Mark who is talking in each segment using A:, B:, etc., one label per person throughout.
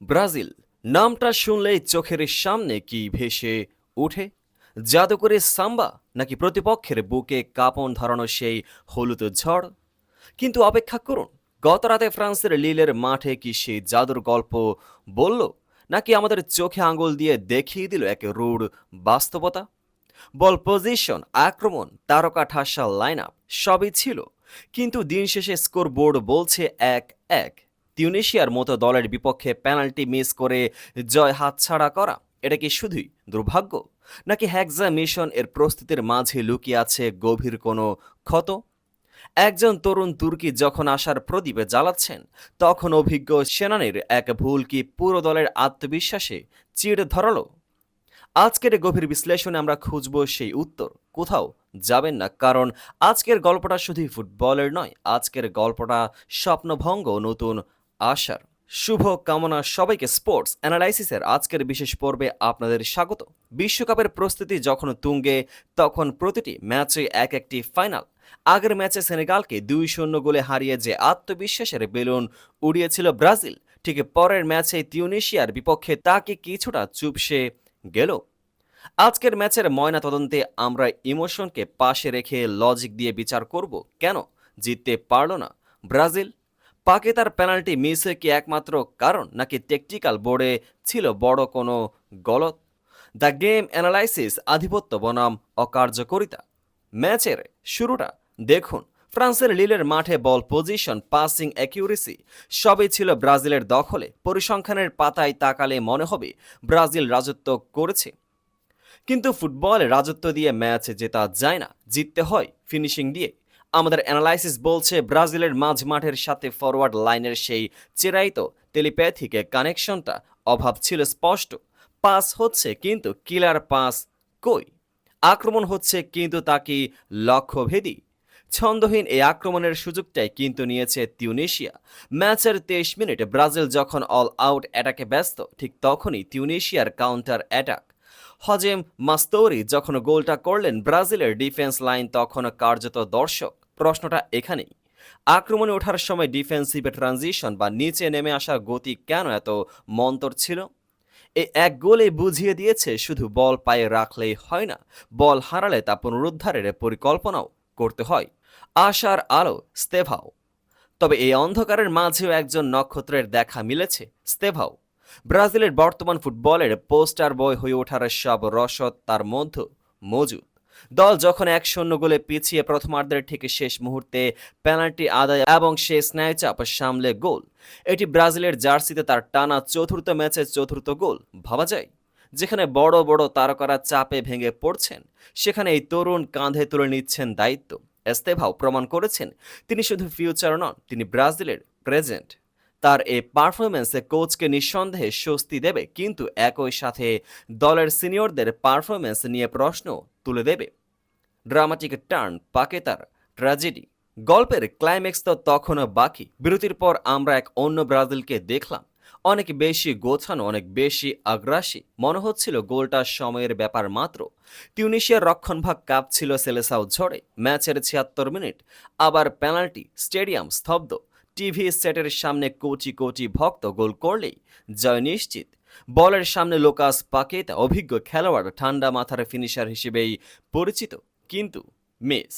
A: Brazil, নামটা শুনলেই চোখের সামনে কি ভেসে ওঠে? জাদুকরে সাম্বা নাকি প্রতিপক্ষের বুকে কাঁপন ধরানো সেই হলুদ ঝড়? কিন্তু অপেক্ষা করুন, গত রাতে ফ্রান্সের লিলের মাঠে কি সেই জাদুর গল্প বলল, নাকি আমাদের চোখে আঙুল দিয়ে দেখিয়ে দিল এক রুড বাস্তবতা? বল পজিশন, আক্রমণ, তারকা ঠাসা লাইন আপ সবই ছিল, কিন্তু দিন শেষে স্কোর বোর্ড বলছে এক এক। তিউনেশিয়ার মতো দলের বিপক্ষে পেনাল্টি মিস করে জয় হাতছাড়া করা, এটা কি শুধুই দুর্ভাগ্য? নাকি হ্যাকজা মিশন এর প্রস্তুতির মাঝে লুকিয়ে আছে গভীর কোনো ক্ষত? একজন তরুণ তুর্কি যখন আসার প্রদীপে জ্বালাচ্ছেন, তখন অভিজ্ঞ সেনানির এক ভুল কি পুরো দলের আত্মবিশ্বাসে চিড় ধরালো? আজকের গভীর বিশ্লেষণে আমরা খুঁজব সেই উত্তর, কোথাও যাবেন না, কারণ আজকের গল্পটা শুধুই ফুটবলের নয়, আজকের গল্পটা স্বপ্নভঙ্গ নতুন আশার শুভ কামনা সবাইকে স্পোর্টস অ্যানালাইসিসের আজকের বিশেষ পর্বে আপনাদের স্বাগত। বিশ্বকাপের প্রস্তুতি যখন তুঙ্গে, তখন প্রতিটি ম্যাচে এক একটি ফাইনাল। আগের ম্যাচে সেনেগালকে দুই শূন্য গোলে হারিয়ে যে আত্মবিশ্বাসের বেলুন উড়িয়েছিল ব্রাজিল, ঠিক পরের ম্যাচে তিউনেশিয়ার বিপক্ষে তাকে কিছুটা চুপসে গেল। আজকের ম্যাচের ময়না তদন্তে আমরা ইমোশনকে পাশে রেখে লজিক দিয়ে বিচার করব, কেন জিততে পারল না ব্রাজিল? পাকে তার পেনাল্টি মিস কি একমাত্র কারণ, নাকি টেকটিক্যাল বোর্ডে ছিল বড় কোনো গলত? দ্য গেম অ্যানালাইসিস আধিপত্য বনাম অকার্যকরিতা। ম্যাচের শুরুটা দেখুন। ফ্রান্সের লিলের মাঠে বল পজিশন পাসিং অ্যাকিউরেসি সবই ছিল ব্রাজিলের দখলে। পরিসংখ্যানের পাতায় তাকালে মনে হবে ব্রাজিল রাজত্ব করেছে। কিন্তু ফুটবলে রাজত্ব দিয়ে ম্যাচ জেতা যায় না। জিততে হয় ফিনিশিং দিয়ে। আমাদের অ্যানালাইসিস বলছে ব্রাজিলের মাঝ মাঠের সাথে ফরওয়ার্ড লাইনের সেই চিরায়িত টেলিপ্যাথিক কানেকশনটা অভাব ছিল স্পষ্ট। পাস হচ্ছে কিন্তু কিলার পাস কই? আক্রমণ হচ্ছে কিন্তু তা কি লক্ষ্যভেদী? ছন্দহীন এই আক্রমণের সুযোগটাই কিন্তু নিয়েছে তিউনেশিয়া। ম্যাচের তেইশ মিনিটে ব্রাজিল যখন অল আউট অ্যাটাকে ব্যস্ত, ঠিক তখনই তিউনেশিয়ার কাউন্টার অ্যাটাক হজেম মাস্তৌরি যখন গোলটা করলেন, ব্রাজিলের ডিফেন্স লাইন তখন কার্যত দর্শক। প্রশ্নটা এখানেই। আক্রমণে ওঠার সময় ডিফেন্সিভে ট্রানজিশন বা নিচে নেমে আসা গতি কেন এত মন্তর ছিল? এই এক গোলে বুঝিয়ে দিয়েছে, শুধু বল পায়ে রাখলেই হয় না, বল হারালে তা পুনরুদ্ধারের পরিকল্পনাও করতে হয়। আশার আলো, স্তেভাও। তবে এই অন্ধকারের মাঝেও একজন নক্ষত্রের দেখা মিলেছে, স্তেভাও। ব্রাজিলের বর্তমান ফুটবলের পোস্টার বয় হয়ে ওঠার সব রসদ তার মধ্যে মজুদ। দল যখন এক শূন্য গোলে পিছিয়ে প্রথমার্ধের ঠিক শেষ মুহূর্তে পেনাল্টি আদায় এবং সে স্নায়ুচাপ সামলে গোল। এটি ব্রাজিলের জার্সিতে তার টানা চতুর্থ ম্যাচে চতুর্থ গোল, ভাবা যায়। যেখানে বড় বড় তারকারা চাপে ভেঙে পড়ছেন, সেখানে এই তরুণ কাঁধে তুলে নিচ্ছেন দায়িত্ব। এস্তেভাও প্রমাণ করেছেন, তিনি শুধু ফিউচার নন, তিনি ব্রাজিলের প্রেজেন্ট। তার এই পারফরমেন্সে কোচকে নিঃসন্দেহে স্বস্তি দেবে, কিন্তু একই সাথে দলের সিনিয়রদের পারফরমেন্স নিয়ে প্রশ্ন তুলে দেবে। ড্রামাটিক টার্ন পাকে তার ট্র্যাজেডি, গল্পের ক্লাইম্যাক্স তো তখনও বাকি। বিরতির পর আমরা এক অন্য ব্রাজিলকে দেখলাম। অনেক বেশি গোছানো, অনেক বেশি আগ্রাসী। মনে হচ্ছিল গোলটা সময়ের ব্যাপার মাত্র। টিউনিশিয়ার রক্ষণভাগ কাঁপছিল সেলেসাও ঝড়ে। ম্যাচের ছিয়াত্তর মিনিট, আবার পেনাল্টি, স্টেডিয়াম স্তব্ধ। টিভি সেটের সামনে কোটি কোটি ভক্ত গোল করলেই জয় নিশ্চিত। বলের সামনে লোকাস পাকেতা, অভিজ্ঞ খেলোয়াড়, ঠান্ডা মাথার ফিনিশার হিসেবেই পরিচিত কিন্তু মিস।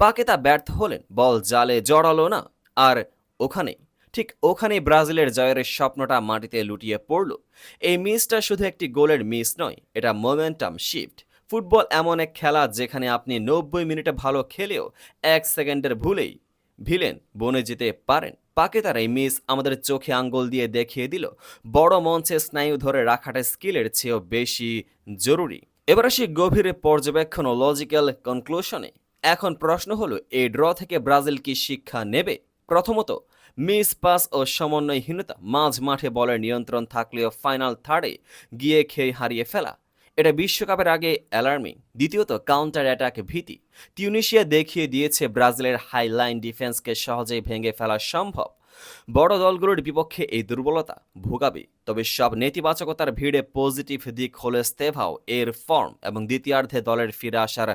A: পাকেতা ব্যর্থ হলেন, বল জালে জড়ালো না, আর ওখানেই, ঠিক ওখানেই ব্রাজিলের জয়ের স্বপ্নটা মাটিতে লুটিয়ে পড়ল। এই মিসটা শুধু একটি গোলের মিস নয়, এটা মোমেন্টাম শিফট ফুটবল এমন এক খেলা যেখানে আপনি নব্বই মিনিটে ভালো খেলেও এক সেকেন্ডের ভুলেই ভিলেন, বনে যেতে পারেন। পাকে তার এই মিস আমাদের চোখে আঙ্গুল দিয়ে দেখিয়ে দিল। বড় মঞ্চে স্নায়ু ধরে রাখাটা স্কিলের চেয়েও বেশি জরুরি। এবার আসি গভীরে পর্যবেক্ষণ ও লজিক্যাল কনক্লুশনে এখন প্রশ্ন হলো, এই ড্র থেকে ব্রাজিল কি শিক্ষা নেবে? প্রথমত, মিস পাস ও সমন্বয়হীনতা, মাঝ মাঠে বলের নিয়ন্ত্রণ থাকলেও ফাইনাল থার্ডে গিয়ে খেয়ে হারিয়ে ফেলা। এটা বিশ্বকাপের আগে অ্যালার্মিং, দ্বিতীয়ত কাউন্টার অ্যাটাক ভীতি। তিউনিশিয়া দেখিয়ে দিয়েছে ব্রাজিলের হাইলাইন ডিফেন্সকে সহজেই ভেঙে ফেলা সম্ভব। বড় দলগুলোর বিপক্ষে এই দুর্বলতা ভোগাবে, তবে সব নেতিবাচকতার ভিড়ে পজিটিভ দিক হলে স্তেভাও এর ফর্ম এবং দ্বিতীয়ার্ধে দলের ফিরে আসার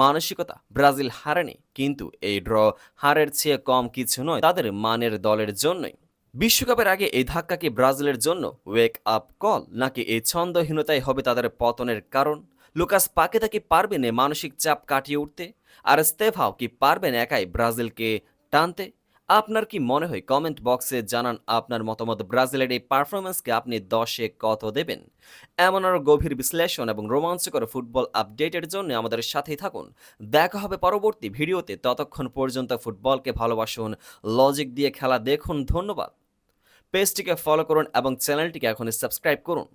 A: মানসিকতা ব্রাজিল হারেনি। কিন্তু এই ড্র হারের চেয়ে কম কিছু নয়, তাদের মানের দলের জন্যই। বিশ্বকাপের আগে এই ধাক্কা কি ব্রাজিলের জন্য ওয়েক আপ কল নাকি এই ছন্দহীনতাই হবে তাদের পতনের কারণ? লুকাস পাকেতা কি পারবেন এই মানসিক চাপ কাটিয়ে উঠতে? আর স্তেফাও কি পারবেন একাই ব্রাজিলকে টানতে? আপনার কি মনে হয় কমেন্ট বক্সে জানান আপনার মতামত। ব্রাজিলের এই পারফরমেন্সকে আপনি দশে কত দেবেন? এমন আরও গভীর বিশ্লেষণ এবং রোমাঞ্চকর ফুটবল আপডেটের জন্য আমাদের সাথেই থাকুন। দেখা হবে পরবর্তী ভিডিওতে। ততক্ষণ পর্যন্ত ফুটবলকে ভালোবাসুন। লজিক দিয়ে খেলা দেখুন। ধন্যবাদ। পেজটিকে ফলো করুন এবং চ্যানেলটিকে এখন সাবস্ক্রাইব করুন।